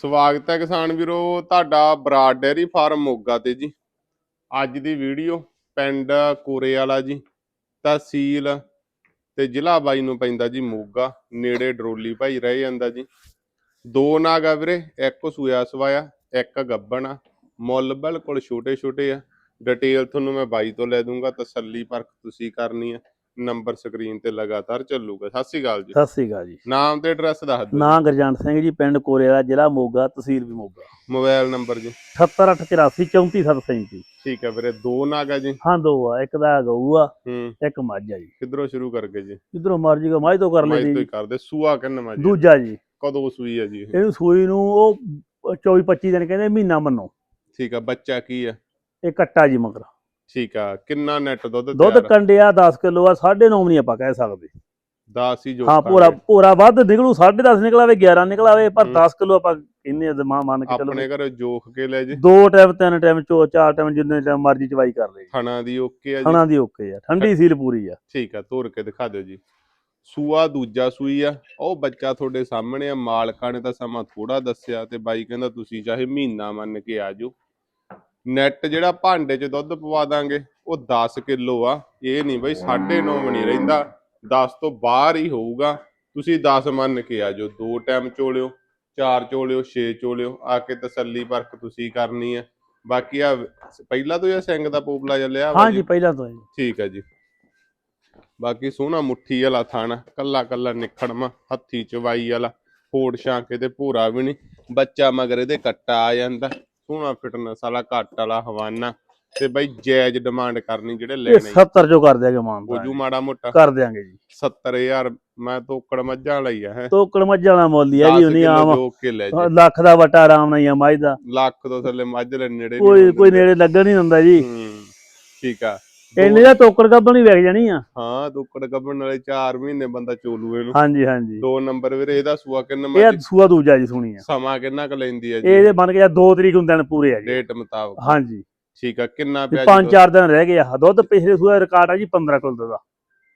ਸਵਾਗਤ ਹੈ ਕਿਸਾਨ ਵੀਰੋ, ਤੁਹਾਡਾ ਬਰਾਡ ਡੇਅਰੀ ਫਾਰਮ ਮੋਗਾ ਤੇ ਜੀ। ਅੱਜ ਦੀ ਵੀਡੀਓ ਪਿੰਡ ਕੋਰੇ ਵਾਲਾ ਜੀ, ਤਹਿਸੀਲ ਤੇ ਜ਼ਿਲ੍ਹਾ ਬਾਈ ਨੂੰ ਪੈਂਦਾ ਜੀ ਮੋਗਾ, ਨੇੜੇ ਡਰੋਲੀ ਭਾਈ ਰਹਿ ਜਾਂਦਾ ਜੀ। ਦੋ ਨਾਗ ਆ ਵੀਰੇ, ਇੱਕ ਸੂਆ ਸਵਾਇਆ ਇੱਕ ਗੱਬਣ ਆ। ਮੁੱਲ ਬਿਲਕੁਲ ਛੋਟੇ ਛੋਟੇ ਆ। ਡਿਟੇਲ ਤੁਹਾਨੂੰ ਮੈਂ ਬਾਈ ਤੋਂ ਲੈ ਦੂੰਗਾ, ਤਸੱਲੀ ਪਰਖ ਤੁਸੀਂ ਕਰਨੀ ਆ। ਨੰਬਰ ਸਕਰੀਨ ਤੇ ਲਗਾਤਾਰ ਚੱਲੂਗਾ। ਸਤਿ ਸ਼੍ਰੀ ਅਕਾਲ ਜੀ। ਸਤਿ ਸ੍ਰੀ ਅਕਾਲ ਜੀ। ਨਾਮ ਤੇ ਐਡਰੈਸ ਦੱਸ ਦਿਓ। ਨਾਂ ਗੁਰਜੰਟ ਸਿੰਘ ਜੀ ਪਿੰਡ ਕੋਰੇਵਾਲਾ ਜ਼ਿਲ੍ਹਾ ਮੋਗਾ ਤਹਿਸੀਲ ਵੀ ਮੋਗਾ। ਮੋਬਾਈਲ ਨੰਬਰ ਜੀ। 78884 34737 ਠੀਕ ਹੈ ਵੀਰੇ ਦੋ ਨਾਗ ਆ ਜੀ। ਹਾਂ ਦੋ ਆ। ਇੱਕ ਦਾ ਗਊ ਆ ਹੂੰ। ਇੱਕ ਮੱਝ ਆ ਜੀ। ਕਿੱਧਰੋਂ ਸ਼ੁਰੂ ਕਰਕੇ ਜੀ? ਜਿੱਧਰੋਂ ਮਰਜ਼ੀ ਕੋ ਮੱਝ ਤੋਂ ਕਰ ਲਈ ਤੋਂ ਹੀ ਕਰਦੇ ਸੂਆ ਕਿੰਨਾ ਜੀ ਦੂਜਾ ਜੀ। ਕਦੋਂ ਸੂਈ ਆ ਜੀ ਇਹ? ਇਹਨੂੰ ਸੂਈ ਨੂੰ ਉਹ 24 25 ਦਿਨ ਕਹਿੰਦੇ ਮਹੀਨਾ ਮੰਨੋ। ਠੀਕ ਆ ਬੱਚਾ ਕੀ ਆ ਇਹ ਕੱਟਾ ਜੀ ਮਗਰ। ਠੀਕ ਆ ਕਿੰਨਾ ਨੈਟ ਦੁੱਧ ਦੁੱਧ ਤਿਆਰ? ਕੰਡਿਆ 10 ਕਿਲੋ ਆ 9.5 ਨਹੀਂ ਆਪਾਂ ਕਹਿ ਸਕਦੇ। ਦਸ ਹੀ ਜੋ ਹਾਂ ਪੂਰਾ। ਪੂਰਾ ਵੱਧ ਨਿਕਲੂ 10.5 ਨਿਕਲਾਵੇ 11 ਨਿਕਲਾਵੇ ਪਰ ਹੂੰ। 10 ਕਿਲੋ ਆਪਾਂ ਕਿੰਨੇ ਆ ਦਿਮਾਗ ਮੰਨ ਕੇ ਆਪਣੇ ਚਲੋ ਘਰ ਜੋਖ ਕੇ ਲੈ ਜੀ। ਦੋ ਟਾਈਮ ਤਿੰਨ ਟਾਈਮ ਚੋ ਚਾਰ ਟਾਈਮ ਜਿੰਨੇ ਟਾਈਮ ਮਰਜ਼ੀ ਚਵਾਈ ਕਰ ਲਈ ਥਣਾ ਦੀ ਓਕੇ ਆ ਜੀ। ਖਾਣਾ ਦੀ ਓਕੇ ਆ ਠੰਡੀ ਸੀਲ ਪੂਰੀ ਆ। ਠੀਕ ਆ ਤੋਰ ਕੇ ਦਿਖਾ ਦਿਓ ਜੀ। ਸੂਆ ਦੂਜਾ ਸੂਈ ਆ। ਉਹ ਬੱਚਾ ਤੁਹਾਡੇ ਸਾਹਮਣੇ ਆ ਮਾਲਕਾਂ ਨੇ ਤਾਂ ਸਮਾਂ ਥੋੜਾ ਦੱਸਿਆ ਤੇ ਬਾਈ ਕਹਿੰਦਾ ਤੁਸੀਂ ਚਾਹੇ ਮਹੀਨਾ ਮੰਨ ਕੇ ਆ ਜਾਓ। ਨੈਟ ਜਿਹੜਾ ਭਾਂਡੇ 'ਚ ਦੁੱਧ ਪਵਾ ਦਾਂਗੇ ਉਹ 10 ਕਿਲੋ ਆ। ਇਹ ਨਹੀਂ ਬਈ 9.5 ਵੀ ਨਹੀਂ ਰਹਿੰਦਾ। 10 ਤੋਂ ਬਾਹਰ ਹੀ ਹੋਊਗਾ। ਤੁਸੀਂ 10 ਮੰਨ ਕੇ ਆ ਜਾਓ। ਦੋ ਟਾਈਮ ਚੋਲਿਓ ਚਾਰ ਚੋਲਿਓ ਛੇ ਚੋਲਿਓ। ਆ ਕੇ ਤਸੱਲੀ ਪਰਖ ਤੁਸੀਂ ਕਰਨੀ ਆ। ਬਾਕੀ ਆ ਪਹਿਲਾਂ ਤੋਂ ਇਹ ਸਿੰਘ ਦਾ ਪੋਪਲਾ ਚੱਲਿਆ? ਵਾ ਹਾਂ ਜੀ ਪਹਿਲਾਂ ਤੋਂ ਜੀ। ਠੀਕ ਹੈ ਜੀ। ਬਾਕੀ ਸੋਹਣਾ ਮੁੱਠੀ ਵਾਲਾ ਥਾਣਾ। ਕੱਲਾ ਕੱਲਾ ਨਿਖੜਮਾ ਹੱਥੀ ਚਵਾਈ ਵਾਲਾ। ਫੋੜ ਛਾਂਕੇ ਤੇ ਭੂਰਾ ਵੀ ਨਹੀਂ। ਬੱਚਾ ਮਗਰ ਇਹਦੇ ਕੱਟਾ ਆ ਜਾਂਦਾ। ਸੋਹਣਾ ਫਿਟਨੈਸ ਵਾਲਾ ਘੱਟ ਵਾਲਾ ਹਵਾਨਾ ਤੇ ਬਈ ਜਾਇਜ਼ ਡਿਮਾਂਡ ਕਰਨੀ ਜਿਹੜੇ ਲੈਣੇ। 70 ਜੋ ਕਰ ਦਿਆਂਗੇ ਮਾਨ ਬੋਜੂ ਮਾੜਾ ਮੋਟਾ। ਕਰ ਦਿਆਂਗੇ ਜੀ। 70000 ਮੈਂ ਤੋਕੜ ਮੱਝਾਂ ਲਈ ਆ ਹੈ। ਤੋਕੜ ਮੱਝਾਂ ਵਾਲਾ ਮੁੱਲ ਹੀ ਆ ਜੀ ਉਹਨੀ ਆਮ ਜੋ ਜੀ। ਲੱਖ ਦਾ ਵਟਾ ਆਰਾਮ ਨਾਲ ਹੀ ਆ ਮੱਝ ਦਾ। ਲੱਖ ਤੋਂ ਥੱਲੇ ਮੱਝ ਦੇ ਨੇੜੇ ਕੋਈ। ਕੋਈ ਨੇੜੇ ਲੱਗਣ ਨਹੀਂ ਹੁੰਦਾ ਜੀ। ਹੂੰ ਠੀਕ ਆ। ਇੰਨੇ ਦਾ ਤੋਕੜ ਗੱਬਣ ਹੀ ਵਿਕ ਜਾਣੀ ਆ। ਹਾਂ ਤੋਕੜ ਗੱਭਣ ਵਾਲੇ 4 ਮਹੀਨੇ ਬੰਦਾ ਚੋਲੂ ਇਹਨੂੰ। ਹਾਂਜੀ ਹਾਂਜੀ। ਦੋ ਨੰਬਰ ਵੀਰੇ ਇਹਦਾ ਸੂਆ ਕਿੰਨਾ ਇਹ ਮਰਜ਼ੀ ਸੂਆ ਦੂਜਾ ਜੀ ਸੁਣੀ ਆ। ਸਮਾਂ ਕਿੰਨਾ ਕੁ ਲੈਂਦੀ ਹੈ ਜੀ। ਇਹਦੇ ਬਣ ਕੇ 2 ਤਰੀਕ ਨੂੰ ਦਿਨ ਪੂਰੇ ਆ ਜੀ। ਡੇਟ ਮੁਤਾਬਕ। ਹਾਂਜੀ। ਠੀਕ ਆ ਕਿੰਨਾ ਪਿਆ ਜੀ ਚਾਰ ਦਿਨ ਰਹਿ ਗਏ ਆ। ਦੁੱਧ ਪਿਛਲੇ ਸੂਆ ਰਿਕਾਰਡ ਆ ਜੀ 15 ਕਿਲੋ ਦਾ।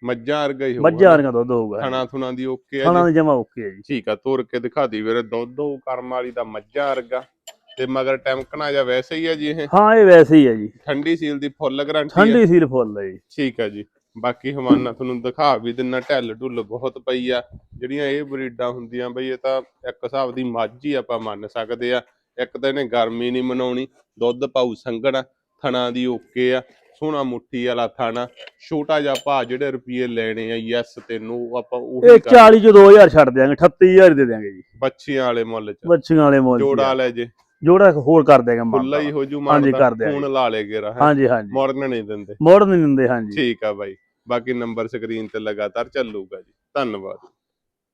ਮੱਝਾਂ ਵਰਗਾ ਹੀ ਹੋਊਗਾ। ਮੱਝਾਂ ਵਰਗਾ ਦੁੱਧ ਹੋਊਗਾ। ਥਣਾ ਥੁਣਾ ਦੀ ਓਕੇ ਆ ਖਾਣਾ ਜੀ। ਦੀ ਜਮਾ ਓਕੇ ਆ ਜੀ। ਠੀਕ ਆ ਤੋਰ ਕੇ ਦਿਖਾ ਦੀ ਵੀਰੇ ਦੁੱਧ ਉਹ ਕਰਮ ਵਾਲੀ ਦਾ ਮੱਝਾਂ ਵਰਗਾ। ਤੇ ਮਗਰ ਟੈਂਕਣਾ ਜਾਂ ਵੈਸੇ ਹੀ ਆ ਜੀ ਇਹ? ਹਾਂ ਇਹ ਵੈਸੇ ਹੀ ਆ ਜੀ। ਠੰਡੀ ਸੀਲ ਦੀ ਫੁੱਲ ਗਾਰੰਟੀ ਹੈ ਠੰਡੀ ਸੀਲ ਫੁੱਲ ਆ ਜੀ। ਠੀਕ ਆ ਜੀ। ਬਾਕੀ ਹਵਾਨਾ ਤੁਹਾਨੂੰ ਦਿਖਾ ਵੀ ਦਿੰਨਾ ਢਿੱਲ ਢੁੱਲ ਬਹੁਤ ਪਈ ਆ। ਜਿਹੜੀਆਂ ਇਹ ਬਰੀਡਾਂ ਹੁੰਦੀਆਂ ਬਈ ਇਹ ਤਾਂ ਇੱਕ ਹਿਸਾਬ ਦੀ ਮੱਝ ਹੀ ਆਪਾਂ ਮੰਨ ਸਕਦੇ ਆ। ਇੱਕ ਤਾਂ ਇਹਨੇ ਗਰਮੀ ਨਹੀਂ ਮਨਾਉਣੀ ਦੁੱਧ ਪਾਉ ਸੰਘਣਾ ਥਣਾ ਦੀ ਓਕੇ ਆ। ਸੋਹਣਾ ਮੁੱਠੀ ਵਾਲਾ ਥਾਣਾ ਛੋਟਾ ਜਿਹਾ ਭਾ ਜਿਹੜੇ ਰੁਪਏ ਲੈਣੇ ਆ ਯੈਸ ਤੈਨੂੰ ਆਪਾਂ ਇਹ ਉਹੀ 40 ਚ 2000 ਛੱਡ ਦਿਆਂਗੇ 38000 ਦੇ ਦਿਆਂਗੇ ਜੀ। ਬੱਚੀਆਂ ਵਾਲੇ ਮੁੱਲ ਚ। ਬੱਚੀਆਂ ਵਾਲੇ ਮੁੱਲ 'ਚ ਹੀ ਜੋੜਾ। ਲੈ ਜੇ। ਜੋੜਾ ਹੋਰ ਕਰ ਦੇਗਾ ਮਾਨ ਖੁੱਲਾ ਹੀ ਹੋ ਜੂ ਹਾਂਜੀ, ਮਾਰਦਾ ਕਰ ਦਿਆਂਗੇ। ਹੁਣ ਲਾ ਲੇ ਗੇਰਾ ਹੈ? ਹਾਂਜੀ ਹਾਂਜੀ। ਮੋੜਨ ਨਹੀਂ ਦਿੰਦੇ। ਮੋੜ ਨਹੀਂ ਦਿੰਦੇ ਹਾਂਜੀ। ਠੀਕ ਆ ਬਾਈ। ਬਾਕੀ ਨੰਬਰ ਸਕਰੀਨ ਤੇ ਲਗਾਤਾਰ ਚੱਲੂਗਾ ਜੀ। ਧੰਨਵਾਦ।